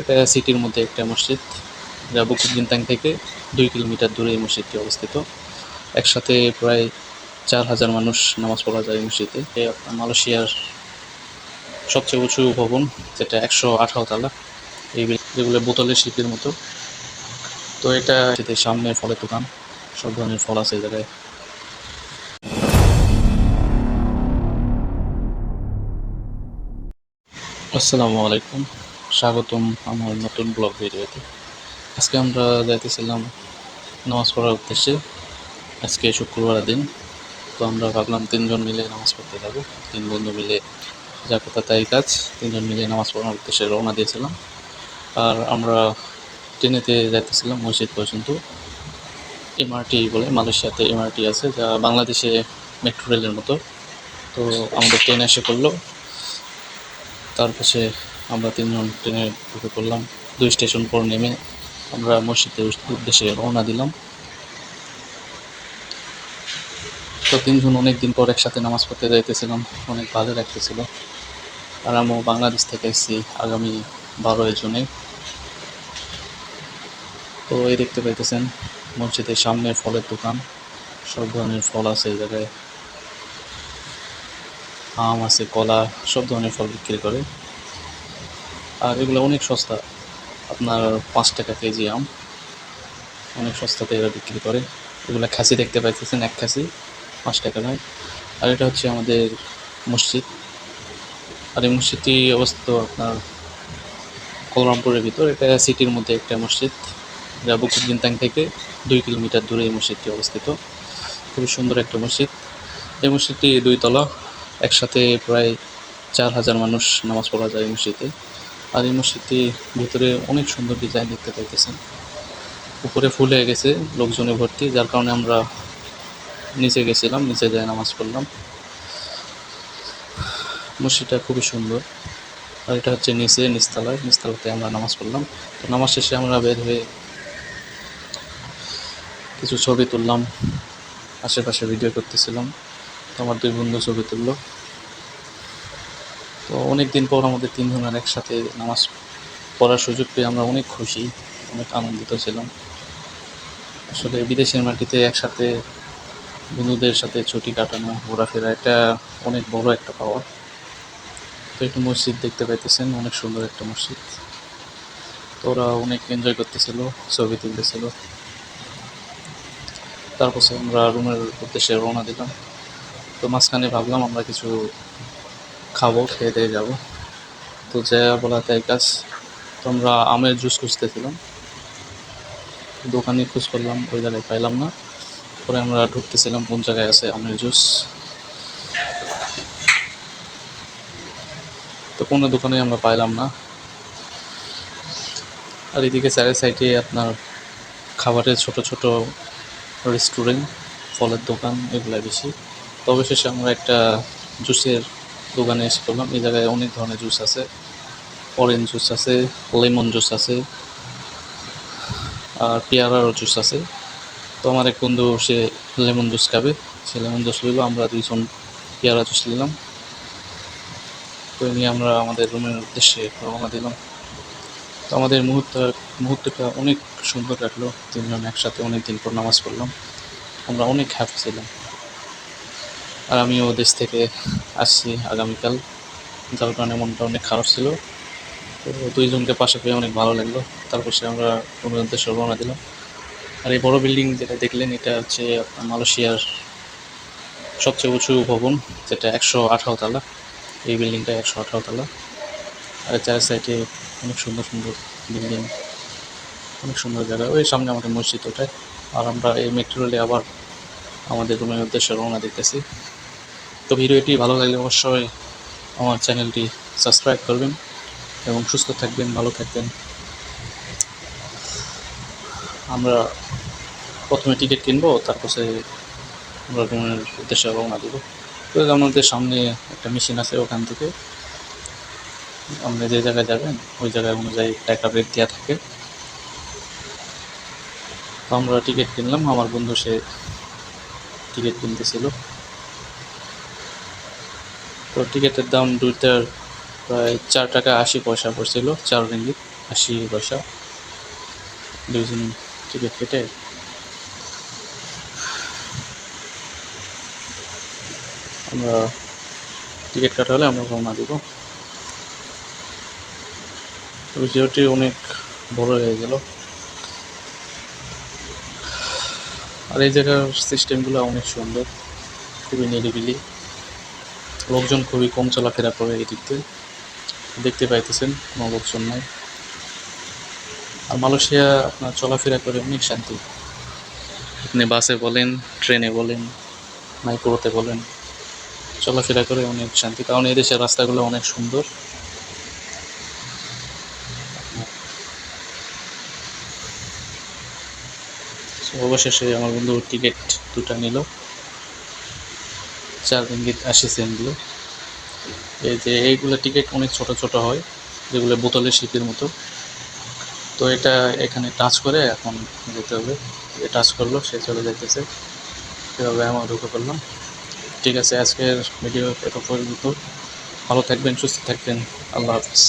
এটা সিটির মধ্যে একটা মসজিদ, যা বুকুর জিন্তাং থেকে দুই কিলোমিটার দূরে এই মসজিদটি অবস্থিত। একসাথে প্রায় চার হাজার মানুষ নামাজ পড়া যায় এই মসজিদে। মালয়েশিয়ার সবচেয়ে উঁচু ভবন, যেটা একশো আঠারো তালা। এই যেগুলো বোতলের শিল্পের মতো। তো এটা সামনে ফলের দোকান। সব ধরনের ফল আছে এই জায়গায়। আসসালামু আলাইকুম। স্বাগতম আমার নতুন ব্লগ ভিডিওতে। আজকে আমরা যাইতেছিলাম নামাজ পড়ার উদ্দেশ্যে। আজকে শুক্রবার দিন, তো আমরা ভাবলাম তিনজন মিলে নামাজ পড়তে যাব। তিন বন্ধু মিলে যা কথা তাই কাজ, তিনজন মিলে নামাজ পড়ার উদ্দেশ্যে রওনা দিয়েছিলাম। আর আমরা ট্রেনেতে যাইতেছিলাম মসজিদ পর্যন্ত। এমআরটি বলে, মালয়েশিয়াতে এমআরটি আছে, যা বাংলাদেশে মেট্রো রেলের মতো। তো আমাদের ট্রেন এসে পড়ল। তার পাশে আমরা তিনজন ট্রেনে ঢুকে পড়লাম। দুই স্টেশন পর নেমে আমরা মসজিদের উদ্দেশ্যে রওনা দিলাম। তো তিনজন অনেক দিন পর একসাথে নামাজ পড়তে যাইতেছিলাম, অনেক ভালো লাগতেছিল। আর আমিও বাংলাদেশ থেকে এসেছি আগামী বারোই জুনে। তো এই দেখতে পাইতেছেন, মসজিদের সামনে ফলের দোকান। সব ধরনের ফল আছে এই জায়গায়। আম আছে, কলা, সব ধরনের ফল বিক্রি করে। আর এগুলো অনেক সস্তা। আপনার পাঁচ টাকা কেজি আম। অনেক সস্তাতে এরা বিক্রি করে। এগুলো খাসি দেখতে পাইতেছেন, এক খাসি, পাঁচ টাকা নয় আর এটা হচ্ছে আমাদের মসজিদ। আর এই মসজিদটি অবস্থিত আপনার কলরামপুরের ভিতর। এটা সিটির মধ্যে একটা মসজিদ। যা বুকুর জিন্তাং থেকে দুই কিলোমিটার দূরে এই মসজিদটি অবস্থিত। খুবই সুন্দর একটা মসজিদ। এই মসজিদটি দুই তলা। একসাথে প্রায় চার হাজার মানুষ নামাজ পড়া যায় এই মসজিদে। আর এই মসজিদটি ভিতরে অনেক সুন্দর ডিজাইন দেখতে পাইতেছেন। উপরে ফুল হয়ে গেছে, লোকজনে ভর্তি, যার কারণে আমরা নিচে গেছিলাম, নিচে যায় নামাজ পড়লাম। মসজিদটা খুবই সুন্দর। আর এটা হচ্ছে নিচে, নিচতলায়, নিচতলাতে আমরা নামাজ পড়লাম। তো নামাজ শেষে আমরা বের হয়ে কিছু ছবি তুললাম, আশেপাশে ভিডিও করতেছিলাম। তো আমার দুই বন্ধু ছবি তুললো। তো অনেক দিন পর আমাদের তিনজনের একসাথে নামাজ পড়ার সুযোগ পেয়ে আমরা অনেক খুশি, অনেক আনন্দিত ছিলাম। আসলে বিদেশের মাটিতে একসাথে বন্ধুদের সাথে ছুটি কাটানো, ঘোরাফেরা এটা অনেক বড় একটা পাওয়া। তো একটু মসজিদ দেখতে পাইতেছেন, অনেক সুন্দর একটা মসজিদ। তো ওরা অনেক এনজয় করতেছিল, ছবি তুলতেছিল। তারপর আমরা রুমের উদ্দেশ্যে রওনা দিলাম। তো মাঝখানে ভাবলাম আমরা কিছু খাব, খেয়ে দিয়ে যাব। তো যা বলা তাই কাজ তো আমরা আমের জুস খুঁজতেছিলাম। দোকানে খোঁজ করলাম, ওই জায়গায় পাইলাম না। পরে আমরা ঢুকতেছিলাম, কোন জায়গায় আছে আমের জুস তো কোনো দোকানে আমরা পাইলাম না। আর এদিকে চারের সাইডে আপনার খাবারের ছোট ছোট রেস্টুরেন্ট ফলের দোকান এগুলা বেশি। তো অবশেষে আমরা একটা জুসের দোকানে এসে পড়লাম এই জায়গায় অনেক ধরনের জুস আছে। অরেঞ্জ জুস আছে লেমন জুস আছে, আর পেয়ারারও জুস আছে। তো আমার এক বন্ধু, সে লেমন জুস খাবে। সে লেমন জুস নিল আমরা দুইজন পেয়ারা জুস নিলাম। তো নিয়ে আমরা আমাদের রুমের উদ্দেশ্যে রওনা দিলাম। তো আমাদের মুহূর্ত, মুহূর্তটা অনেক সুন্দর কাটলো। তিনজন একসাথে অনেক দিন পর নামাজ পড়লাম। আমরা অনেক হ্যাপি ছিলাম। আর আমিও দেশ থেকে আসছি আগামীকাল, যার কারণে মনটা অনেক খারাপ ছিল। তো দুইজনকে পাশে পেয়ে অনেক ভালো লাগল। তারপর সে আমরা উদ্দেশ্যে রওনা দিলাম। আর এই বড় বিল্ডিং যেটা দেখলেন, এটা হচ্ছে আপনার মালয়েশিয়ার সবচেয়ে উঁচু ভবন, যেটা একশো আঠারো তালা। এই বিল্ডিংটা একশো আঠারো তালা। আর চার সাইডে অনেক সুন্দর সুন্দর বিল্ডিং, অনেক সুন্দর জায়গা। ওই সামনে আমাদের মসজিদ ওটায়। আর আমরা এই মেট্রো রেলে আবার আমাদের রুমের উদ্দেশ্যে রওনা দিতেছি। তো ভিডিওটি ভালো লাগলে অবশ্যই আমার চ্যানেলটি সাবস্ক্রাইব করবেন এবং সুস্থ থাকবেন, ভালো থাকবেন। আমরা প্রথমে টিকিট কিনবো, তারপরে আমরা রুমের উদ্দেশ্যে রওনা দেবো। তো আমাদের সামনে একটা মেশিন আছে ওখান থেকে। আপনি যে জায়গায় যাবেন, ওই জায়গায় অনুযায়ী টাকা রেট দেওয়া থাকে। তো আমরা টিকিট কিনলাম, আমার বন্ধু সে টিকিট কিনতেছিল। তো টিকিটের দাম দুইটার প্রায় চার টাকা আশি পয়সা পড়ছিল, চার রিঙ্গিত আশি পয়সা। দুইজন টিকিট কেটে। আমরা টিকিট কাটা হলে আমরা রওনা দিব। ভিডিওটি অনেক বড় হয়ে গেল। আর এই জায়গার সিস্টেমগুলো অনেক সুন্দর, খুবই নিরিবিলি। লোকজন খুবই কম চলাফেরা করে এই দিক দিয়ে। দেখতে পাইতেছেন কোনো লোকজন নাই। আর মালয়েশিয়া আপনার চলাফেরা করে অনেক শান্তি। আপনি বাসে বলেন, ট্রেনে বলেন, মাইক্রোতে বলেন, চলাফেরা করে অনেক শান্তি। কারণ এই দেশের রাস্তাগুলো অনেক সুন্দর। অবশেষে আমার বন্ধু টিকিট দুটা নিল। চার রিঙ্গিত আশি সেন্ট দিয়ে। এই যে এইগুলো টিকিট অনেক ছোট ছোট হয়, যেগুলো বোতলের শিপের মতো। তো এটা এখানে টাচ করে এখন যেতে হবে। টাচ করল, সে চলে যেতেছে এভাবে আমার ঢুকে করলাম ঠিক আছে, আজকের ভিডিও এত পর্যন্ত। ভালো থাকবেন, সুস্থ থাকবেন। আল্লাহ হাফিজ।